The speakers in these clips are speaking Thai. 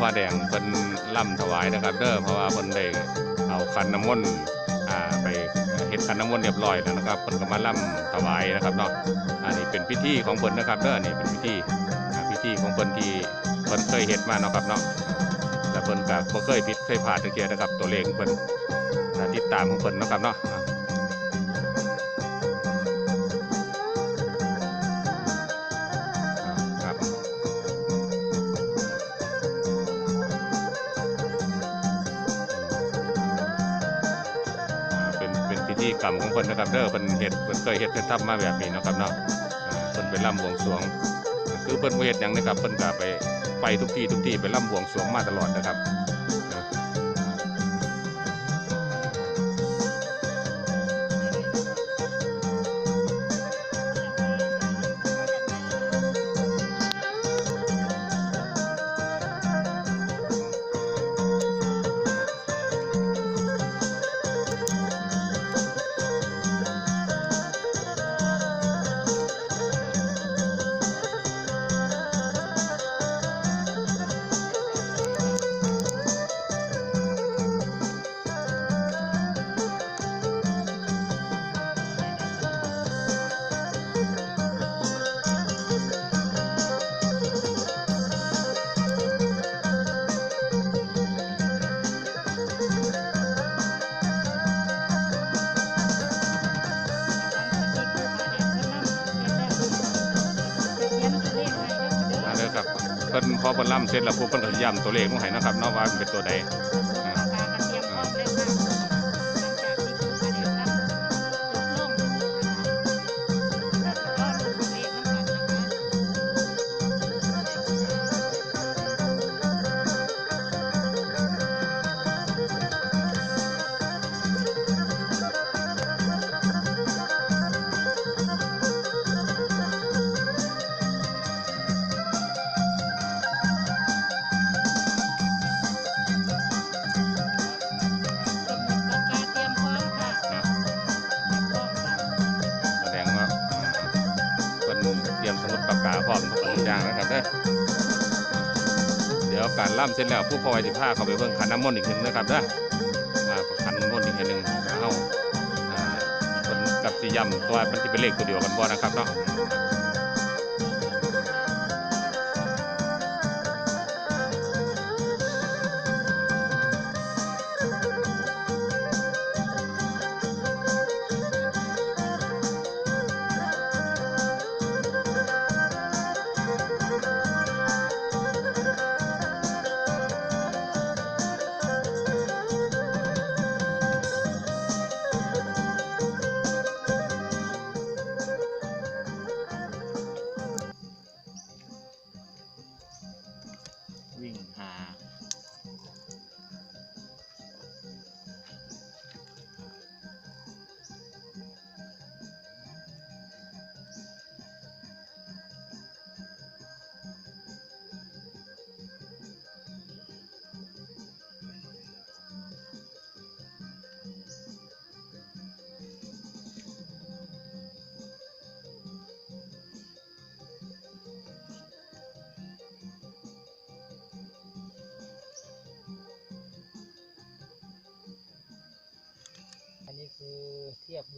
ฟ้าแดงเพิ่นล่ำถวายนะครับเด้อเพราะว่าเพิ่นได้เอาขันน้ำมนต์อ่าไปเฮ็ดขันน้ำมนต์เรียบร้อยแล้วนะครับเพิ่นก็มาล่ำถวายนะครับเนาะอันนี้เป็นพิธีของเพิ่นนะครับเด้อนี่เป็นพิธีพิธีของเพิ่นที่เพิ่นเคยเฮ็ดมาเนาะครับเนาะแล้วเพิ่นก็บ่เคยผิดเคยพลาดจังเทียนะครับ ตัวเลขของเพิ่นอ่ติดตามของเพิ่นเนาะครับเนาะ ธีกรรมของเพิ่นนะครับเด้อเพิ่นเห็ดเพิ่นเคยเห็ดเคยทำมาแบบนี้นะครับเนาะเพิ่นไปล่ำบวงสรวง คือเพิ่นเห็ดอย่างนะครับเพิ่นก็ไปไปทุกที่ทุกที่ไปล่ำบวงสรวงมาตลอดนะครับ พิ่นพอเพิ่นร่ำเสร็จแล้วพวกเพิ่นก็ย้ำตัวเลขลงให้นะครับเนาะว่าเป็นตัวใด ครับเด้อเดี๋ยวการล่ำเสร็จแล้วผู้พลอยสิพาเข้าไปเบิ่งขันน้ำมนต์อีกหนึ่งนะครับเด้อมาขันน้ำมนต์อีกหนึ่งเฮาอ่าคนกับสียำตัวมันสิเป็นเลขตัวเดียวกันบ่นะครับเนาะ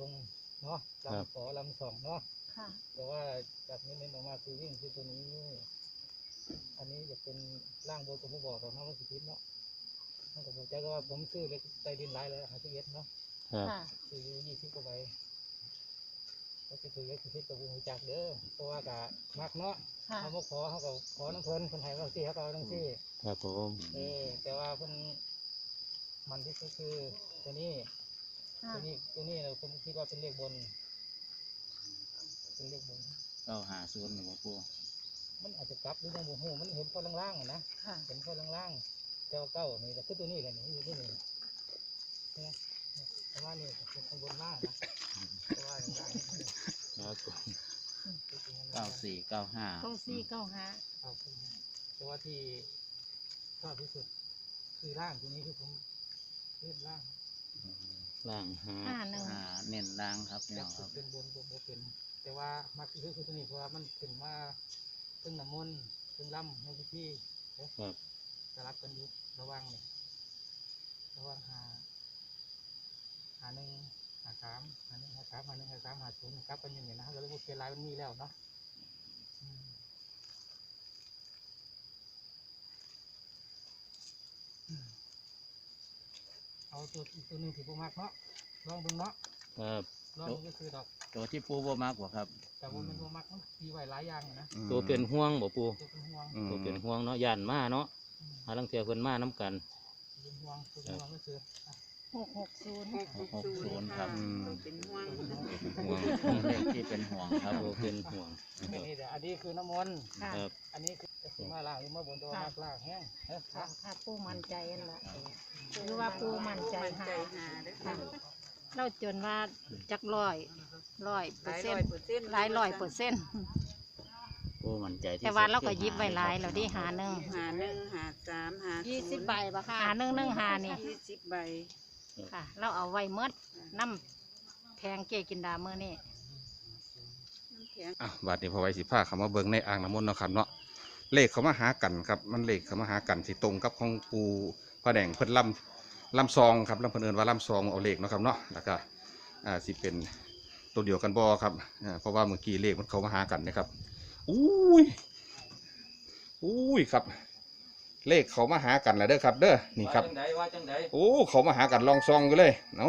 ลงเนาะครับ ลำสอลำสองเนาะค่ะ แต่ว่าจากนี้เน้นออกมาคือวิ่งคือตัวนี้ อันนี้จะเป็นร่างโบตัวผู้บอกเราเนาะมันสิพิษเนาะมันก็บอกใจก็ว่าผมซื้อเล็กใต้ดินหลายเลยหาสิบเอ็ดเนาะครับ ค่ะ ซื้ออยู่ยี่สิบกว่าใบก็จะซื้อเล็กสิบเอ็ดกับบุญจักเด้อเพราะว่ากะมักเนาะค่ะ เขามาขอเขาก็ขอน้ำเพิ่นคนไทยเราสิเขาก็เอาน้ำสิครับผม เออแต่ว่าเพิ่นมันที่สุดคือตัวนี้ค่ะ ตัวนี้ตัวนี้เราผมคิดว่าเป็นเลขบน เป็นเลขบน เก้าหาศูนย์หนึ่งปูมันอาจจะกลับหรือยังบ่ฮู้มันเห็นพอล่างๆอะนะค่ะ เห็นพอล่างๆแต่ว่าเก้านี่ก็คือตัวนี้แหละนี่อยู่ที่นี่นะประมาณนี้เป็นข้างบนล่างนะเพราะว่าอย่างไรครับผมเก้าสี่เก้าห้าเก้าสี่เก้าห้าครับแต่ว่าที่ชอบที่สุดคือล่างตัวนี้คือผมเล่นล่าง ล่างห้าห้าหนึ่งหาเน้นล่างครับพี่อน้ยาอกงคสุรัดบเป็นบนบนบนเป็น แต่ว่ามักที่สุดคือตัวนี้เพราะว่ามันขึ้นมาซึ่งน้ำมนต์ซึ่งล่ำในพิธีครับสลับกันอยู่ระหว่างเนี่ยระหว่างหาหาหนึ่งหาสามหาหนึ่งหาสามหาหนึ่งหาสามหาศูนย์กลับกันอย่างนี้นะก็เลยพูดเป็นลายมันมีแล้วเนาะ เอาตัวอีกตัวหนึ่งที่ผมมักเนาะลองดูเนาะครับลองดูก็คือดอกตัวที่ปูบ่มากกว่าครับ แต่ว่ามันบ่มักมันมีไว้หลายอย่างอะนะอืมตัวเป็นห่วงบ่ปูตัวเป็นห่วงอืมตัวเป็นห่วงเนาะย่านมาเนาะอืมหาลังเทื่อเพิ่นมาน้กัน เป็นห่วงตัวเป็นห่วงก็คืออะหกหกศูนย์หกศูนย์ครับ อืมเป็นห่วงห่วงนี่เลขที่เป็นห่วงครับ ตัวเป็นห่วงอันนี้เดี๋ยวอันนี้คือน้ำมนต์ค่ะ ครับ อันนี้คือจะสิ มาล่างหรือมาบนตัวมากล่างแห้งเอ้ยค่ะค่ะปูมั่นใจนั่นแหละหรือว่าปูมั่นใจหาค่ะเราจนว่าจักร้อยร้อยเปอร์เซ็นต์หลายร้อยเปอร์เซ็นต์ปูมั่นใจที่แต่ว่าสุดเราก็คือยิบไว้หลายเราได้หาหนึ่งหาหนึ่งหาสามหายี่ยี่สิบใบปะค่ะ หาหนึ่งหนึ่งหานี่ยี่สิบใบค่ะ เราเอาไว้เมดน้ำแพงเกกินดาเมื่อนี่ น้ำแข็ง อะบาดนี้พอไว้สิพาเขามาเบิ่งในอ่างน้ำมนต์เนาะครับเนาะ เลขเขามาหากันครับ มันเลขเขามาหากันสิตรงกับของปูพระแดงเพิ่นลำลำซองครับลำเพิ่นเอินว่าลำซองเอาเลขเนาะครับเนาะแล้วก็อ่าสิเป็นตัวเดียวกันบ่ครับอ่าเพราะว่าเมื่อกี้เลขมันเขามาหากันนะครับอุ้ยอุ้ยครับ เลขเขามาหากันแล้วเด้อครับ เด้อนี่ครับว่าจังไดว่าจังไดโอ้เขามาหากันลองซองอยู่เลยเอา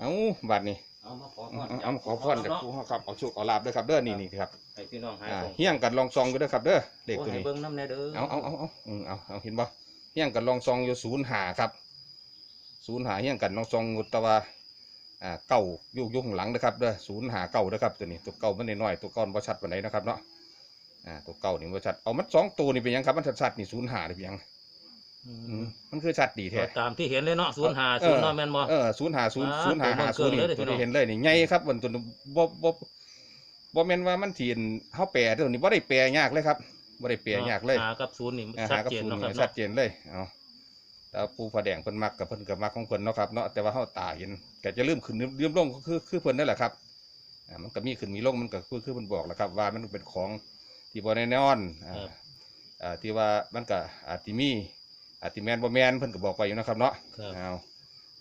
เอาบาดนี้ เอามาขอพเอารเอาเอาขอพรจากครูเฮาครับเอาโชคเอาลาบเด้อครับเด้อนี่นี่ครับให้พี่น้องหายอ่าของเฮี้ยงกันลองซองอยู่เด้อครับเด้อเลขโอ้ตัวให้นี้เบิ่งน้ำแน่เด้อเอาเอาเอาเอาอืมเอาเอาเห็นบ่เฮี้ยงกันลองซองอยู่ศูนย์หาครับศูนย์หาเฮี้ยงกันลองซองอยู่แตะว่าอ่าเก้าอยู่อยู่ข้างหลังนะครับเด้อศูนย์หาเก้านะครับตัวนี้ตัวเก้ามันน้อยๆตัวเก้ามันบ่ชัดปานใดนะครับเนาะอ่าตัวเก้านี่บ่ชัดเอามันสองตัวนี่เป็นหยังครับมันชัดๆนี่ศูนย์หานี่เป็นหยังอือืมม มันคือชัดดีแท้ตามที่เห็นเลยเนาะศูนย์หาศูนย์เนาะแม่นบ่เออศูนย์หาศูนย์อ่าศูนย์หาหาศูนย์นี่ตัวเบิ่งเกินเลยเด้อตัวนี้พี่น้องเห็นเลยนี่ใหญ่ครับบนตัวนี้บ่บ่บ่แม่นว่ามันถีนเฮาแปลตัวนี้บ่ได้แปลยากเลยครับบ่ได้แปลยากเลยหากับศูนย์นี่อ่าชัหาดกับเจนศูนย์เนาะครับนี่ชัเนาะดเจนเลยเอาแต่ปูผาแดงเพิ่นมักกับเพิ่นก็มักของเพิ่นเนาะครับเนาะแต่ว่าเฮาตาเห็นก็จะลืมขึ้นลืมลงก็คือคือเพิ่นนั่นแหละครับอ่ามันก็มีขึ้นมีลงมันก็คือคือเพิ่นบอกแหละครับ ว่ามันเป็นของที่บ่แน่นอนอ่าครับอ่าที่ว่ามันก็อาจสิมี อาจสิแม่นบ่แม่นเพิ่นก็บอกไปอยู่นะครับเนาะครับเอา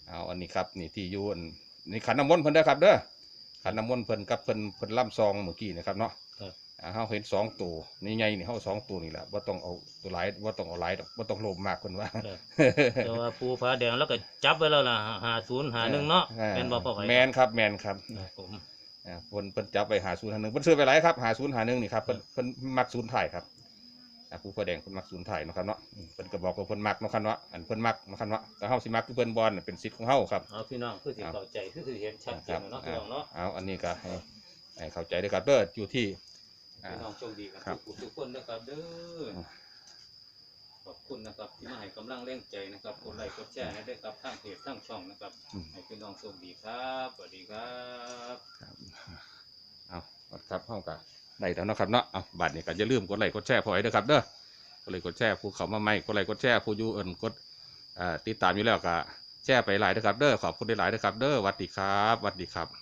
เอาอันนี้ครับนี่ที่อยู่อันนี่ขันน้ำมนต์เพิ่นเด้อครับเด้อขันน้ำมนต์เพิ่นกับเพิ่นเพิ่นล่ำซองเมื่อกี้นะครับเนาะครับ อ่าเฮาเห็นสองตัวนี่ไงนี่เฮาสองตัวนี่แหละว่าต้องเอาตัวหลายว่าต้องเอาหลายดอกว่าต้องโลภมากเพิ่นว่า ครับ แต่ว่าปูฟ้าแดงแล้วก็จับไว้แล้วล่ะหาศูนย์หาหนึ่งเนาะอ่แม่นบ่พ่อไว้แมนครับแมนครับครับผมอ่าเพิ่นเพิ่นจับไปหาศูนย์หาหนึ่งเพิ่นซื้อไปหลายครับหาศูนย์หาหนึ่งนี่ครับเพิ่นเพิ่นมักศูนย์ถ่ายครับ อ่าผู้แสดงเพิ่นมักศูนย์ถ่ายเนาะครับเนาะอืมเพิ่นก็บอกว่าเพิ่นมักเนาะครับเนาะอันเพิ่นมักเนาะครับเนาะแต่เฮาสิมักคือเพิ่นบอลน่ะเป็นสิทธิ์ของเฮาครับ เอาพี่น้องคือสิเข้าใจคือสิเห็นชัดเจนเนาะพี่น้องเนาะเอาอันนี้ก็ให้ให้เข้าใจด้วยครับเด้ออยู่ที่อ่า พี่น้องโชคดีกันครับทุกทุกคนนะครับเด้อขอบคุณนะครับที่มาให้กำลังแรงใจนะครับกดไลค์กดแชร์ให้ด้วยครับทั้งเพจทั้งช่องนะครับอืมให้พี่น้องโชคดีครับสวัสดีครับเอาครับเฮาก็ ได้แล้วนะครับเนาะเอาบัตรเนี้ก็อย่าลืมกดไลค์กดแชร์พอให้เด้อครับเด้อกดไลค์กดแชร์ผู้เข้ามาใหม่กดไลค์กดแชร์ผู้อยู่เอิ้นกดติดตามอยู่แล้วก็แชร์ไปหลายเด้อครับเด้อขอบคุณหลายๆเด้อครับเด้อสวัสดีครับสวัสดีครับ